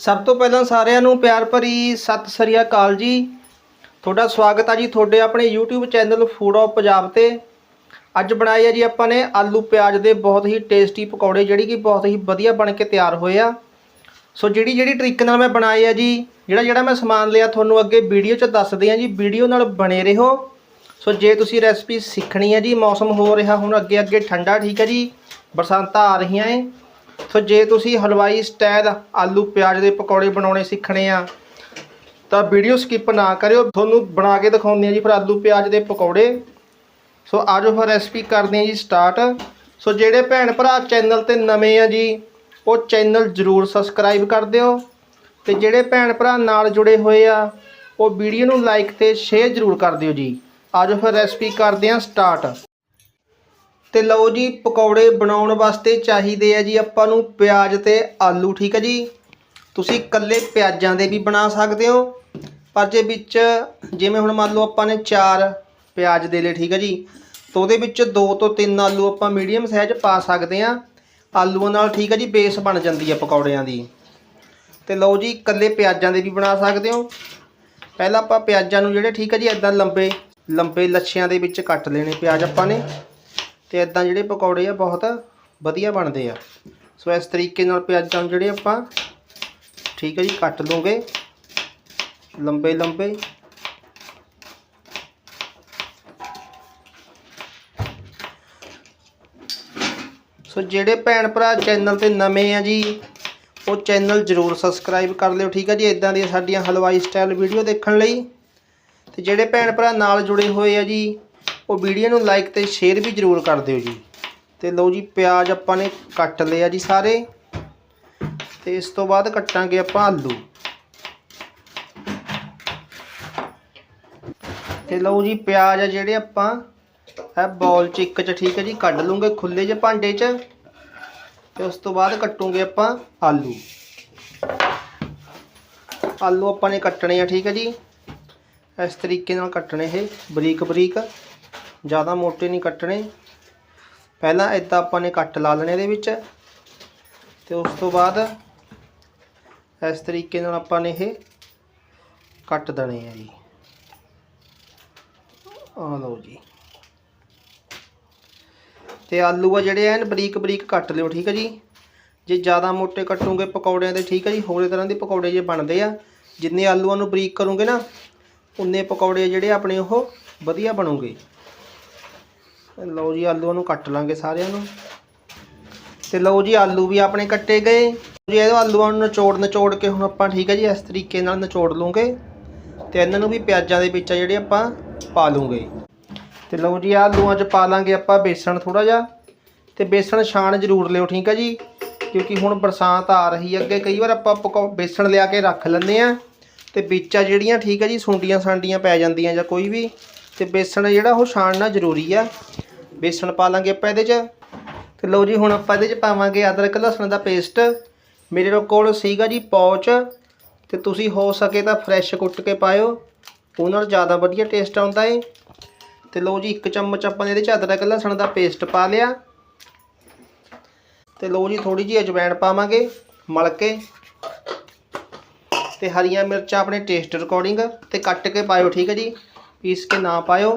ਸਭ ਤੋਂ ਪਹਿਲਾਂ ਸਾਰਿਆਂ ਨੂੰ ਪਿਆਰ ਭਰੀ ਸਤਿ ਸ੍ਰੀ ਅਕਾਲ ਜੀ। ਤੁਹਾਡਾ ਸਵਾਗਤ ਆ ਜੀ ਤੁਹਾਡੇ ਆਪਣੇ YouTube channel food of Punjab ਤੇ। ਅੱਜ ਬਣਾਏ ਆ ਜੀ ਆਪਾਂ ਨੇ ਆਲੂ ਪਿਆਜ਼ ਦੇ ਬਹੁਤ ਹੀ ਟੇਸਟੀ ਪਕੌੜੇ, ਜਿਹੜੀ ਕਿ ਬਹੁਤ ਹੀ ਵਧੀਆ ਬਣ ਕੇ ਤਿਆਰ ਹੋਏ ਆ। ਸੋ ਜਿਹੜੀ ਜਿਹੜੀ ਤਰੀਕ ਨਾਲ ਮੈਂ ਬਣਾਏ ਆ ਜੀ, ਜਿਹੜਾ ਜਿਹੜਾ ਮੈਂ ਸਮਾਨ ਲਿਆ ਤੁਹਾਨੂੰ ਅੱਗੇ ਵੀਡੀਓ 'ਚ ਦੱਸਦੇ ਆ ਜੀ, ਵੀਡੀਓ ਨਾਲ ਬਣੇ ਰਹੋ। ਸੋ ਜੇ ਤੁਸੀਂ ਰੈਸਪੀ ਸਿੱਖਣੀ ਹੈ ਜੀ, ਮੌਸਮ ਹੋ ਰਿਹਾ ਹੁਣ ਅੱਗੇ ਅੱਗੇ ਠੰਡਾ, ਠੀਕ ਹੈ ਜੀ, ਬਰਸਾਤਾਂ ਆ ਰਹੀਆਂ ਏ। ਸੋ ਜੇ ਤੁਸੀਂ ਹਲਵਾਈ ਸਟਾਈਲ ਆਲੂ, ਪਿਆਜ਼ ਦੇ ਪਕੌੜੇ ਬਣਾਉਣੇ ਸਿੱਖਣੇ ਆ, ਤਾਂ ਵੀਡੀਓ ਸਕਿਪ ਨਾ ਕਰਿਓ। ਤੁਹਾਨੂੰ ਬਣਾ ਕੇ ਦਿਖਾਉਂਦੇ ਆ ਜੀ ਫਿਰ ਆਲੂ, ਪਿਆਜ਼ ਦੇ ਪਕੌੜੇ। ਸੋ ਆਜੋ ਫਿਰ ਰੈਸਪੀ ਕਰਦੇ ਆ ਜੀ ਸਟਾਰਟ ਸੋ ਜਿਹੜੇ ਭੈਣ ਭਰਾ ਚੈਨਲ ਤੇ ਨਵੇਂ ਆ ਜੀ, ਉਹ ਚੈਨਲ ਜਰੂਰ ਸਬਸਕ੍ਰਾਈਬ ਕਰ ਦਿਓ। ਤੇ ਜਿਹੜੇ ਭੈਣ ਭਰਾ ਨਾਲ ਜੁੜੇ ਹੋਏ ਆ, ਉਹ ਵੀਡੀਓ ਨੂੰ ਲਾਈਕ ਤੇ ਸ਼ੇਅਰ ਜਰੂਰ ਕਰ ਦਿਓ ਜੀ। ਆਜੋ ਫਿਰ ਰੈਸਪੀ ਕਰਦੇ ਆ ਸਟਾਰਟ ਤੇ ਲਓ ਜੀ, ਪਕੌੜੇ ਬਣਾਉਣ ਵਾਸਤੇ ਚਾਹੀਦੇ ਆ ਜੀ ਆਪਾਂ ਨੂੰ ਪਿਆਜ਼ ਤੇ ਆਲੂ, ਠੀਕ ਹੈ ਜੀ? ਤੁਸੀਂ ਇਕੱਲੇ ਪਿਆਜ਼ਾਂ ਦੇ ਵੀ ਬਣਾ ਸਕਦੇ ਹੋ, ਪਰ ਜੇ ਵਿੱਚ ਜਿਵੇਂ ਹੁਣ ਮੰਨ ਲਓ ਆਪਾਂ ਨੇ 4 ਪਿਆਜ਼ ਦੇ ਲਏ, ਠੀਕ ਹੈ ਜੀ? ਤਾਂ ਉਹਦੇ ਵਿੱਚ 2 ਤੋਂ 3 ਆਲੂ ਆਪਾਂ ਮੀਡੀਅਮ ਸਾਈਜ਼ ਪਾ ਸਕਦੇ ਆ। ਆਲੂਆਂ ਨਾਲ, ਠੀਕ ਹੈ ਜੀ, ਬੇਸ ਬਣ ਜਾਂਦੀ ਹੈ ਪਕੌੜਿਆਂ ਦੀ। ਤੇ ਲਓ ਜੀ, ਇਕੱਲੇ ਪਿਆਜ਼ਾਂ ਦੇ ਵੀ ਬਣਾ ਸਕਦੇ ਹੋ। ਪਹਿਲਾਂ ਆਪਾਂ ਪਿਆਜ਼ਾਂ ਨੂੰ ਜਿਹੜੇ, ਠੀਕ ਹੈ ਜੀ ਇਦਾਂ ਲੰਬੇ ਲੰਬੇ ਲੱਛਿਆਂ ਦੇ ਵਿੱਚ ਕੱਟ ਲੈਣੇ ਪਿਆਜ਼ ਆਪਾਂ ਨੇ। ਤੇ ਇਦਾਂ ਜਿਹੜੇ ਪਕੌੜੇ ਆ ਬਹੁਤ ਵਧੀਆ ਬਣਦੇ ਆ। ਸੋ ਇਸ ਤਰੀਕੇ ਨਾਲ ਪਿਆਜ਼ਾਂ ਨੂੰ ਜਿਹੜੇ ਆਪਾਂ ਠੀਕ ਹੈ ਜੀ, ਕੱਟ ਲਓਗੇ ਲੰਬੇ ਲੰਬੇ। ਸੋ ਜਿਹੜੇ ਭੈਣ ਭਰਾ ਚੈਨਲ ਤੇ ਨਵੇਂ ਆ ਜੀ, ਉਹ ਚੈਨਲ ਜਰੂਰ ਸਬਸਕ੍ਰਾਈਬ ਕਰ ਲਿਓ, ਠੀਕ ਹੈ ਜੀ ਇਦਾਂ ਦੀਆਂ ਸਾਡੀਆਂ ਹਲਵਾਈ ਸਟਾਈਲ ਵੀਡੀਓ ਦੇਖਣ ਲਈ। ਤੇ ਜਿਹੜੇ ਭੈਣ ਭਰਾ ਨਾਲ ਜੁੜੇ ਹੋਏ ਆ ਜੀ ਉਹ ਵੀਡੀਓ ਨੂੰ ਲਾਈਕ ਤੇ ਸ਼ੇਅਰ ਵੀ ਜਰੂਰ ਕਰ ਦਿਓ ਜੀ। ਤੇ ਲਓ ਜੀ, ਪਿਆਜ਼ ਆਪਾਂ ਨੇ ਕੱਟ ਲਿਆ ਜੀ ਸਾਰੇ। ਤੇ ਇਸ ਤੋਂ ਬਾਅਦ ਕੱਟਾਂਗੇ ਆਪਾਂ ਆਲੂ। ਤੇ ਲਓ ਜੀ, ਪਿਆਜ਼ ਆ ਜਿਹੜੇ ਆਪਾਂ, ਇਹ ਬੌਲ ਚ ਇੱਕ ਚ ਠੀਕ ਹੈ ਜੀ, ਕੱਢ ਲੂੰਗੇ ਖੁੱਲੇ ਜਿਹੇ ਭਾਂਡੇ ਚ। ਤੇ ਉਸ ਤੋਂ ਬਾਅਦ ਕੱਟੂਗੇ ਆਪਾਂ ਆਲੂ। ਆਲੂ ਆਪਾਂ ਨੇ ਕੱਟਣੇ ਆ, ਠੀਕ ਹੈ ਜੀ। ਇਸ ਤਰੀਕੇ ਨਾਲ ਕੱਟਣੇ ਇਹ ਬਰੀਕ ਬਰੀਕ ਜ਼ਿਆਦਾ ਮੋਟੇ ਨਹੀਂ ਕੱਟਣੇ। ਪਹਿਲਾਂ ਇਦਾਂ ਆਪਾਂ ਨੇ ਕੱਟ ਲਾ ਲੈਣੇ ਇਹਦੇ ਵਿੱਚ। ਤੇ ਉਸ ਤੋਂ ਬਾਅਦ ਇਸ ਤਰੀਕੇ ਨਾਲ ਆਪਾਂ ਨੇ ਇਹ ਕੱਟ ਦੇਣੇ ਆ ਜੀ। ਆ ਲਓ ਜੀ। ਤੇ ਆਲੂ ਆ ਜਿਹੜੇ ਐਨ ਬਰੀਕ ਬਰੀਕ ਕੱਟ ਲਿਓ, ਠੀਕ ਹੈ ਜੀ। ਜੇ ਜ਼ਿਆਦਾ ਮੋਟੇ ਕੱਟੋਗੇ ਪਕੌੜਿਆਂ ਦੇ, ਠੀਕ ਹੈ ਜੀ। ਹੋਰੇ ਤਰ੍ਹਾਂ ਦੇ ਪਕੌੜੇ ਜੇ ਬਣਦੇ ਆ, ਜਿੰਨੇ ਆਲੂਆਂ ਨੂੰ ਬਰੀਕ ਕਰੋਗੇ ਨਾ, ਉਨੇ ਪਕੌੜੇ ਜਿਹੜੇ ਆਪਣੇ ਉਹ ਵਧੀਆ ਬਣੋਗੇ। ਲਓ ਜੀ, ਆਲੂਆਂ ਨੂੰ ਕੱਟ ਲਾਂਗੇ ਸਾਰਿਆਂ ਨੂੰ। ਤੇ ਲਓ ਜੀ, ਆਲੂ ਵੀ ਆਪਣੇ ਕੱਟੇ ਗਏ। ਜੀ, ਇਹ ਆਲੂਆਂ ਨੂੰ ਨਿਚੋੜ ਨਿਚੋੜ ਕੇ ਹੁਣ ਆਪਾਂ ਠੀਕ ਹੈ ਜੀ, ਇਸ ਤਰੀਕੇ ਨਾਲ ਨਿਚੋੜ ਲੂੰਗੇ। ਤੇ ਇਹਨਾਂ ਨੂੰ ਵੀ ਪਿਆਜ਼ਾਂ ਦੇ ਵਿੱਚ ਜਿਹੜੇ ਆਪਾਂ ਪਾ ਲੂੰਗੇ। ਤੇ ਲਓ ਜੀ ਆਲੂਆਂ 'ਚ ਪਾ ਲਾਂਗੇ ਆਪਾਂ ਬੇਸਣ ਥੋੜਾ ਜਿਹਾ। ਤੇ ਬੇਸਣ ਛਾਣ ਜ਼ਰੂਰ ਲਿਓ, ਠੀਕ ਹੈ ਜੀ। ਕਿਉਂਕਿ ਹੁਣ ਬਰਸਾਤ ਆ ਰਹੀ ਹੈ ਅੱਗੇ, ਕਈ ਵਾਰ ਆਪਾਂ ਪਕੌ ਬੇਸਣ ਲਿਆ ਕੇ ਰੱਖ ਲੈਂਦੇ ਆ ਤੇ ਵਿੱਚ ਆ ਜਿਹੜੀਆਂ ਠੀਕ ਹੈ ਜੀ ਸੁੰਡੀਆਂ ਸਾਂਡੀਆਂ ਪੈ ਜਾਂਦੀਆਂ ਜਾਂ ਕੋਈ ਵੀ। ਤੇ ਬੇਸਣ ਜਿਹੜਾ ਉਹ ਛਾਣਨਾ ਜ਼ਰੂਰੀ ਆ। ਬੇਸਣ ਪਾ ਲਾਂਗੇ ਆਪਾਂ ਇਹਦੇ 'ਚ। ਤੇ ਲਓ ਜੀ, ਹੁਣ ਆਪਾਂ ਇਹਦੇ 'ਚ ਪਾਵਾਂਗੇ ਅਦਰਕ, ਲਸਣ ਦਾ ਪੇਸਟ ਮੇਰੇ ਕੋਲ ਸੀਗਾ ਜੀ ਪੌਚ। ਤੇ ਤੁਸੀਂ ਹੋ ਸਕੇ ਤਾਂ ਫਰੈਸ਼ ਕੁੱਟ ਕੇ ਪਾਇਓ। ਉਹਨਾਂ ਨਾਲ ਜ਼ਿਆਦਾ ਵਧੀਆ ਟੇਸਟ ਆਉਂਦਾ ਏ। ਤੇ ਲਓ ਜੀ, ਇੱਕ ਚਮਚ ਆਪਾਂ ਇਹਦੇ 'ਚ ਅਦਰਕ, ਲਸਣ ਦਾ ਪੇਸਟ ਪਾ ਲਿਆ। ਤੇ ਲਓ ਜੀ ਥੋੜੀ ਜਿਹੀ ਅਜਵਾਇਣ ਪਾਵਾਂਗੇ ਮਲ ਕੇ ਤੇ ਹਰੀਆਂ ਮਿਰਚਾਂ ਆਪਣੇ ਟੇਸਟ ਅਕੋਰਡਿੰਗ ਤੇ ਕੱਟ ਕੇ ਪਾਇਓ, ਠੀਕ ਹੈ ਜੀ? ਪੀਸ ਕੇ ਨਾ ਪਾਇਓ।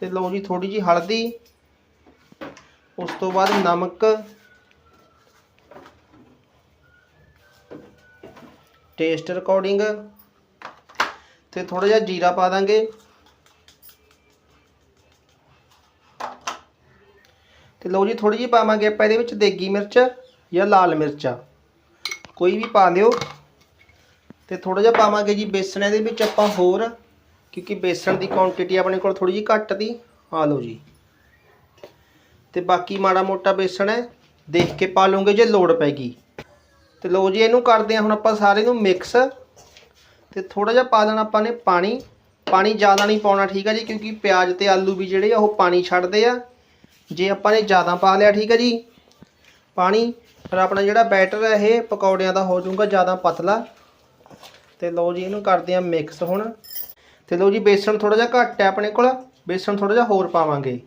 ਤੇ ਲਓ ਜੀ ਥੋੜੀ ਜਿਹੀ ਹਲਦੀ, ਉਸ ਤੋਂ ਬਾਅਦ ਨਮਕ ਟੇਸਟ ਅਕੋਰਡਿੰਗ ਤੇ ਥੋੜਾ ਜਿਹਾ ਜੀਰਾ ਪਾ ਦਾਂਗੇ। ਤੇ ਲਓ ਜੀ ਥੋੜੀ ਜਿਹੀ ਪਾਵਾਂਗੇ ਆਪਾਂ ਇਹਦੇ ਵਿੱਚ ਦੇਗੀ ਮਿਰਚ ਜਾਂ ਲਾਲ ਮਿਰਚਾਂ। ਕੋਈ ਵੀ ਪਾ ਦਿਓ ਤੇ ਥੋੜਾ ਜਿਹਾ ਪਾਵਾਂਗੇ ਜੀ ਬੇਸਣ ਇਹਦੇ ਵਿੱਚ ਆਪਾਂ ਹੋਰ। ਕਿਉਂਕਿ ਬੇਸਣ ਦੀ ਕੁਆਂਟੀਟੀ ਆਪਣੇ ਕੋਲ ਥੋੜੀ ਜਿਹੀ ਘੱਟ ਦੀ ਆ ਲਓ ਜੀ। ਤੇ ਬਾਕੀ ਮਾੜਾ ਮੋਟਾ ਬੇਸਣ ਹੈ, ਦੇਖ ਕੇ ਪਾ ਲਓਗੇ ਜੇ ਲੋੜ ਪੈਗੀ। ਤੇ ਲਓ ਜੀ, ਇਹਨੂੰ ਕਰਦੇ ਆ ਹੁਣ ਆਪਾਂ ਸਾਰੇ ਨੂੰ ਮਿਕਸ ਤੇ ਥੋੜਾ ਜਿਹਾ ਪਾ ਦੇਣਾ ਆਪਾਂ ਨੇ ਪਾਣੀ। ਪਾਣੀ ਜ਼ਿਆਦਾ ਨਹੀਂ ਪਾਉਣਾ, ਠੀਕ ਹੈ ਜੀ, ਕਿਉਂਕਿ ਪਿਆਜ਼ ਤੇ ਆਲੂ ਵੀ ਜਿਹੜੇ ਆ ਉਹ ਪਾਣੀ ਛੱਡਦੇ ਆ। ਜੇ ਆਪਾਂ ਨੇ ਜ਼ਿਆਦਾ ਪਾ ਲਿਆ, ਠੀਕ ਹੈ ਜੀ, ਪਾਣੀ, ਫਿਰ ਆਪਣਾ ਜਿਹੜਾ ਬੈਟਰ ਹੈ ਇਹ ਪਕੌੜਿਆਂ ਦਾ ਹੋ ਜਾਊਗਾ ਜ਼ਿਆਦਾ ਪਤਲਾ। ਤੇ ਲਓ ਜੀ, ਇਹਨੂੰ ਕਰਦੇ ਆ ਮਿਕਸ ਹੁਣ। ਤੇ ਲਓ ਜੀ, ਬੇਸਣ ਥੋੜਾ ਜਿਹਾ ਘੱਟ ਹੈ ਆਪਣੇ ਕੋਲ। ਬੇਸਣ ਥੋੜਾ ਜਿਹਾ ਹੋਰ ਪਾਵਾਂਗੇ।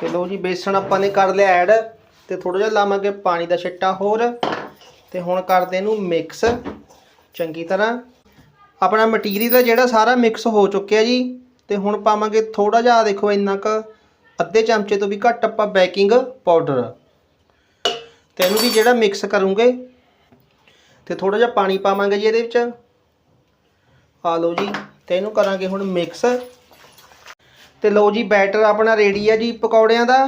ਤੇ ਲਓ ਜੀ, ਬੇਸਣ ਆਪਾਂ ਨੇ ਕਰ ਲਿਆ ਐਡ ਤੇ ਥੋੜਾ ਜਿਹਾ ਲਾਵਾਂਗੇ ਪਾਣੀ ਦਾ ਛਿੱਟਾ ਹੋਰ। ਤੇ ਹੁਣ ਕਰਦੇ ਇਹਨੂੰ ਮਿਕਸ ਚੰਗੀ ਤਰ੍ਹਾਂ। ਆਪਣਾ ਮਟੀਰੀਅਲ ਦਾ ਜਿਹੜਾ ਸਾਰਾ ਮਿਕਸ ਹੋ ਚੁੱਕਿਆ ਜੀ, ਤੇ ਹੁਣ ਪਾਵਾਂਗੇ ਥੋੜਾ ਜਿਹਾ ਦੇਖੋ ਇੰਨਾ ਕੁ, ਅੱਧੇ ਚਮਚੇ ਤੋਂ ਵੀ ਘੱਟ ਆਪਾਂ ਬੇਕਿੰਗ ਪਾਊਡਰ ਤੇ ਇਹਨੂੰ ਵੀ ਜਿਹੜਾ ਮਿਕਸ ਕਰੂੰਗੇ, ਤੇ ਥੋੜਾ ਜਿਹਾ ਪਾਣੀ ਪਾਵਾਂਗੇ ਜੀ ਇਹਦੇ ਵਿੱਚ। ਆ ਲਓ ਜੀ, ਤੇ ਇਹਨੂੰ ਕਰਾਂਗੇ ਹੁਣ ਮਿਕਸ ਤੇ ਲਓ ਜੀ ਬੈਟਰ ਆਪਣਾ ਰੈਡੀ ਆ ਜੀ ਪਕੌੜਿਆਂ ਦਾ।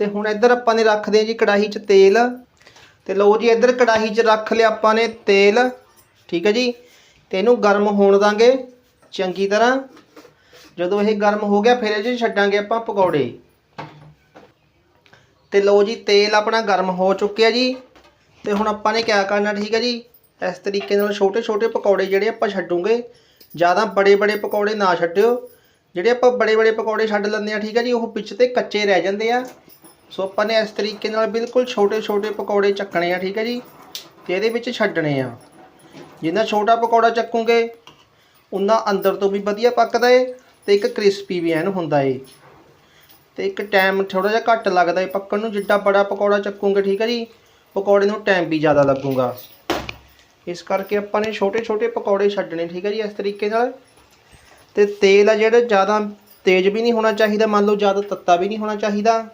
ਤੇ ਹੁਣ ਇੱਧਰ ਆਪਾਂ ਨੇ ਰੱਖਦੇ ਆ ਜੀ ਕੜਾਹੀ 'ਚ ਤੇਲ। ਤੇ ਲਓ ਜੀ, ਇੱਧਰ ਕੜਾਹੀ 'ਚ ਰੱਖ ਲਿਆ ਆਪਾਂ ਨੇ ਤੇਲ। ਠੀਕ ਹੈ ਜੀ, ਤੇ ਇਹਨੂੰ ਗਰਮ ਹੋਣ ਦਾਂਗੇ ਚੰਗੀ ਤਰ੍ਹਾਂ। ਜਦੋਂ ਇਹ ਗਰਮ ਹੋ ਗਿਆ, ਫਿਰ ਇਹ 'ਚ ਛੱਡਾਂਗੇ ਆਪਾਂ ਪਕੌੜੇ। ਤੇ ਲਓ ਜੀ, ਤੇਲ ਆਪਣਾ ਗਰਮ ਹੋ ਚੁੱਕਿਆ ਜੀ। ਤੇ ਹੁਣ ਆਪਾਂ ਨੇ ਕਿਆ ਕਰਨਾ, ਠੀਕ ਹੈ ਜੀ? ਇਸ ਤਰੀਕੇ ਨਾਲ ਛੋਟੇ ਛੋਟੇ ਪਕੌੜੇ ਜਿਹੜੇ ਆਪਾਂ ਛੱਡੂਗੇ, ਜ਼ਿਆਦਾ ਬੜੇ ਬੜੇ ਪਕੌੜੇ ਨਾ ਛੱਡਿਓ। ਜਿਹੜੇ ਆਪਾਂ ਬੜੇ ਬੜੇ ਪਕੌੜੇ ਛੱਡ ਲੈਂਦੇ ਆ ਠੀਕ ਹੈ ਜੀ, ਉਹ ਵਿੱਚ ਤੇ ਕੱਚੇ ਰਹਿ ਜਾਂਦੇ ਆ। ਸੋ ਆਪਾਂ ਨੇ ਇਸ ਤਰੀਕੇ ਨਾਲ ਬਿਲਕੁਲ ਛੋਟੇ ਛੋਟੇ ਪਕੌੜੇ ਚੱਕਣੇ ਆ, ਠੀਕ ਹੈ ਜੀ? ਤੇ ਇਹਦੇ ਵਿੱਚ ਛੱਡਣੇ ਆ। ਜਿੰਨਾ ਛੋਟਾ ਪਕੌੜਾ ਚੱਕੂਗੇ, ਉਨਾ ਅੰਦਰ ਤੋਂ ਵੀ ਵਧੀਆ ਪੱਕਦਾ ਏ ਤੇ ਇੱਕ ਕ੍ਰਿਸਪੀ ਵੀ ਐਨ ਹੁੰਦਾ ਏ। ਤੇ ਇੱਕ ਟਾਈਮ ਥੋੜਾ ਜਿਹਾ ਘੱਟ ਲੱਗਦਾ ਹੈ ਪੱਕਣ ਨੂੰ ਜਿੱਡਾ ਬੜਾ ਪਕੌੜਾ ਚੱਕੂਗੇ, ਠੀਕ ਹੈ ਜੀ? ਪਕੌੜੇ ਨੂੰ ਟਾਈਮ ਵੀ ਜ਼ਿਆਦਾ ਲੱਗੂਗਾ। ਇਸ ਕਰਕੇ ਆਪਾਂ ਨੇ ਛੋਟੇ ਛੋਟੇ ਪਕੌੜੇ ਛੱਡਣੇ, ਠੀਕ ਹੈ ਜੀ, ਇਸ ਤਰੀਕੇ ਨਾਲ। ਤੇ ਤੇਲ ਆ ਜਿਹੜਾ, ਜ਼ਿਆਦਾ ਤੇਜ਼ ਵੀ ਨਹੀਂ ਹੋਣਾ ਚਾਹੀਦਾ, ਮੰਨ ਲਓ ਜ਼ਿਆਦਾ ਤੱਤਾ ਵੀ ਨਹੀਂ ਹੋਣਾ ਚਾਹੀਦਾ।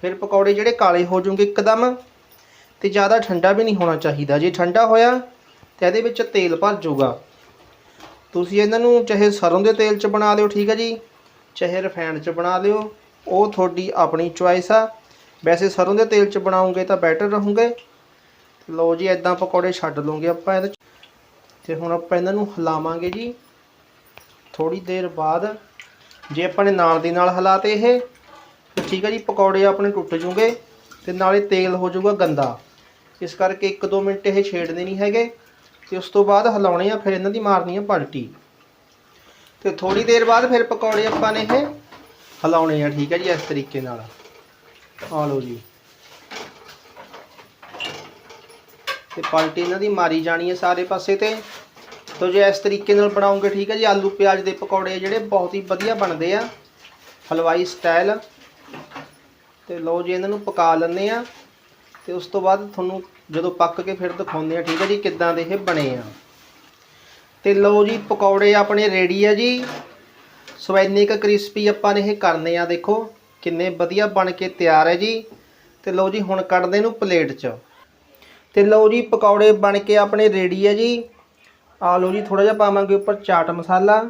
ਫਿਰ ਪਕੌੜੇ ਜਿਹੜੇ ਕਾਲੇ ਹੋ ਜਾਣਗੇ ਇੱਕਦਮ, ਤੇ ਜ਼ਿਆਦਾ ਠੰਡਾ ਵੀ ਨਹੀਂ ਹੋਣਾ ਚਾਹੀਦਾ। ਜੇ ਠੰਡਾ ਹੋਇਆ, ਤੇ ਇਹਦੇ ਵਿੱਚ ਤੇਲ ਭਰ ਜਾਊਗਾ। ਤੁਸੀਂ ਇਹਨਾਂ ਨੂੰ ਚਾਹੇ ਸਰੋਂ ਦੇ ਤੇਲ 'ਚ ਬਣਾ ਲਿਓ, ਠੀਕ ਹੈ ਜੀ, ਚਾਹੇ ਰਿਫਾਈਨਡ 'ਚ ਬਣਾ ਲਿਓ। ਉਹ ਤੁਹਾਡੀ ਆਪਣੀ ਚੁਆਇਸ ਆ। ਵੈਸੇ ਸਰੋਂ ਦੇ ਤੇਲ 'ਚ ਬਣਾਉਂਗੇ ਤਾਂ ਬੈਟਰ ਰਹੂਗੇ। ਲਓ ਜੀ ਇਦਾਂ ਪਕੌੜੇ ਛੱਡ ਲਵਾਂਗੇ ਆਪਾਂ ਇਹਦੇ 'ਚ। ਤੇ ਹੁਣ ਆਪਾਂ ਇਹਨਾਂ ਨੂੰ ਹਿਲਾਵਾਂਗੇ ਜੀ। ਥੋੜੀ ਦੇਰ ਬਾਅਦ ਜੇ ਆਪਾਂ ਨੇ ਨਾਲ ਦੀ ਨਾਲ ਹਿਲਾਤੇ ਇਹ, ਤੇ ਠੀਕ ਹੈ ਜੀ, ਪਕੌੜੇ ਆਪਣੇ ਟੁੱਟ ਜੂਗੇ ਤੇ ਨਾਲੇ ਤੇਲ ਹੋ ਜਾਊਗਾ ਗੰਦਾ। ਇਸ ਕਰਕੇ 1-2 ਮਿੰਟ ਇਹ ਛੇੜਨੇ ਨਹੀਂ ਹੈਗੇ। ਤੇ ਉਸ ਤੋਂ ਬਾਅਦ ਹਿਲਾਉਣੇ ਆ, ਫਿਰ ਇਹਨਾਂ ਦੀ ਮਾਰਨੀ ਆ ਪਲਟੀ। ਤੇ ਥੋੜੀ ਦੇਰ ਬਾਅਦ ਫਿਰ ਪਕੌੜੇ ਆਪਾਂ ਨੇ ਇਹ ਹਿਲਾਉਣੇ ਆ, ਠੀਕ ਹੈ ਜੀ, ਇਸ ਤਰੀਕੇ ਨਾਲ। ਆ ਲਓ ਜੀ। ਤੇ ਪਲਟੀ ਇਹਨਾਂ ਦੀ ਮਾਰੀ ਜਾਣੀ ਹੈ ਸਾਰੇ ਪਾਸੇ ਤੇ। ਤੋ ਜੇ ਇਸ ਤਰੀਕੇ ਨਾਲ ਬਣਾਉਂਗੇ ਠੀਕ ਹੈ ਜੀ, ਆਲੂ, ਪਿਆਜ਼ ਦੇ ਪਕੌੜੇ ਜਿਹੜੇ, ਬਹੁਤ ਹੀ ਵਧੀਆ ਬਣਦੇ ਆ। ਹਲਵਾਈ ਸਟਾਈਲ। ਤੇ ਲਓ ਜੀ, ਇਹਨਾਂ ਨੂੰ ਪਕਾ ਲੈਂਦੇ ਆ। ਤੇ ਉਸ ਤੋਂ ਬਾਅਦ ਤੁਹਾਨੂੰ ਜਦੋਂ ਪੱਕ ਕੇ ਫਿਰ ਦਿਖਾਉਂਦੇ ਆ, ਠੀਕ ਹੈ ਜੀ, ਕਿੱਦਾਂ ਦੇ ਇਹ ਬਣੇ ਆ। ਤੇ ਲਓ ਜੀ, ਪਕੌੜੇ ਆਪਣੇ ਰੈਡੀ ਆ ਜੀ। ਸੋ ਇੰਨੇ ਕੁ ਕ੍ਰਿਸਪੀ ਆਪਾਂ ਨੇ ਇਹ ਕਰਨੇ ਆ, ਦੇਖੋ, ਕਿੰਨੇ ਵਧੀਆ ਬਣ ਕੇ ਤਿਆਰ ਹੈ ਜੀ। ਤੇ ਲਓ ਜੀ, ਹੁਣ ਕੱਢਦੇ ਇਹਨੂੰ ਪਲੇਟ 'ਚ। ਤੇ ਲਓ ਜੀ, ਪਕੌੜੇ ਬਣ ਕੇ ਆਪਣੇ ਰੈਡੀ ਹੈ ਜੀ। ਆ ਲਓ ਜੀ ਥੋੜਾ ਜਿਹਾ ਪਾਵਾਂਗੇ ਉੱਪਰ ਚਾਟ ਮਸਾਲਾ।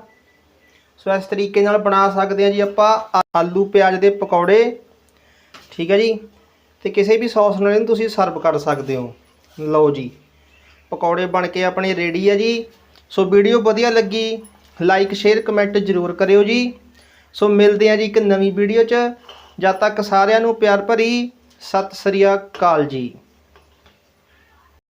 ਸੋ ਇਸ ਤਰੀਕੇ ਨਾਲ ਬਣਾ ਸਕਦੇ ਆ ਜੀ ਆਪਾਂ ਆਲੂ ਪਿਆਜ਼ ਦੇ ਪਕੌੜੇ। ਠੀਕ ਹੈ ਜੀ? ਤੇ ਕਿਸੇ ਵੀ ਸੌਸ ਨਾਲ ਇਹਨੂੰ ਤੁਸੀਂ ਸਰਵ ਕਰ ਸਕਦੇ ਹੋ। ਲਓ ਜੀ, ਪਕੌੜੇ ਬਣ ਕੇ ਆਪਣੇ ਰੈਡੀ ਹੈ ਜੀ। ਸੋ ਵੀਡੀਓ ਵਧੀਆ ਲੱਗੀ ਲਾਈਕ ਸ਼ੇਅਰ ਕਮੈਂਟ ਜ਼ਰੂਰ ਕਰਿਓ ਜੀ। ਸੋ ਮਿਲਦੇ ਆ ਜੀ ਇੱਕ ਨਵੀਂ ਵੀਡੀਓ 'ਚ। ਜਦ ਤੱਕ ਸਾਰਿਆਂ ਨੂੰ ਪਿਆਰ ਭਰੀ, ਸਤਿ ਸ੍ਰੀ ਅਕਾਲ ਜੀ।